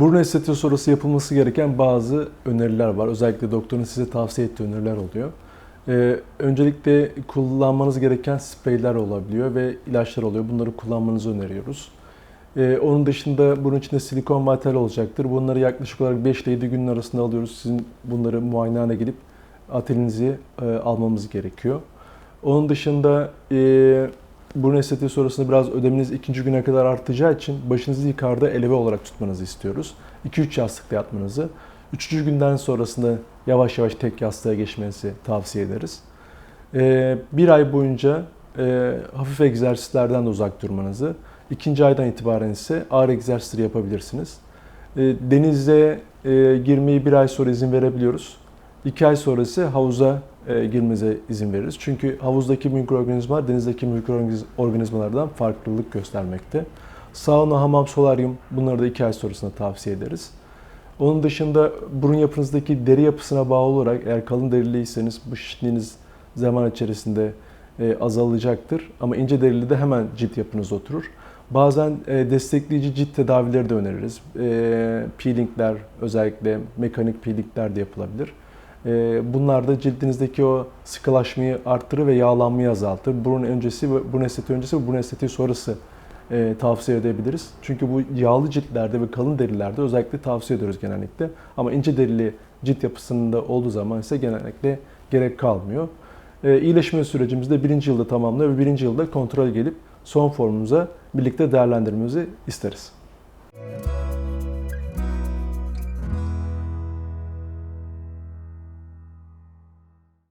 Burun estetiği sonrası yapılması gereken bazı öneriler var. Özellikle doktorun size tavsiye ettiği öneriler oluyor. Ee, öncelikle kullanmanız gereken spreyler olabiliyor ve ilaçlar oluyor. Bunları kullanmanızı öneriyoruz. Ee, onun dışında bunun içinde silikon materyal olacaktır. Bunları yaklaşık olarak 5 ile 7 günün arasında alıyoruz. Sizin bunları muayenehane gelip atelinizi e, almamız gerekiyor. Onun dışında e, burun estetiği sonrasında biraz ödemeniz ikinci güne kadar artacağı için başınızı yukarıda eleve olarak tutmanızı istiyoruz. 2-3 yastıkta yatmanızı. Üçüncü günden sonrasında yavaş yavaş tek yastığa geçmenizi tavsiye ederiz. Ee, bir ay boyunca e, hafif egzersizlerden de uzak durmanızı, ikinci aydan itibaren ise ağır egzersizleri yapabilirsiniz. Ee, denize e, girmeyi bir ay sonra izin verebiliyoruz. İki ay sonra ise havuza e, girmenize izin veririz. Çünkü havuzdaki mikroorganizmalar denizdeki mikroorganizmalardan farklılık göstermekte. Sauna, hamam, solaryum bunları da iki ay sonrasında tavsiye ederiz. Onun dışında burun yapınızdaki deri yapısına bağlı olarak eğer kalın deriliyseniz bu şişliğiniz zaman içerisinde e, azalacaktır. Ama ince derili de hemen cilt yapınız oturur. Bazen e, destekleyici cilt tedavileri de öneririz. E, peelingler özellikle mekanik peelingler de yapılabilir. E, bunlar da cildinizdeki o sıkılaşmayı arttırır ve yağlanmayı azaltır. Burun öncesi ve burun estetiği öncesi ve burun estetiği sonrası e, tavsiye edebiliriz. Çünkü bu yağlı ciltlerde ve kalın derilerde özellikle tavsiye ediyoruz genellikle. Ama ince derili cilt yapısında olduğu zaman ise genellikle gerek kalmıyor. E, iyileşme sürecimizi de birinci yılda tamamlıyor ve birinci yılda kontrol gelip son formumuza birlikte değerlendirmemizi isteriz.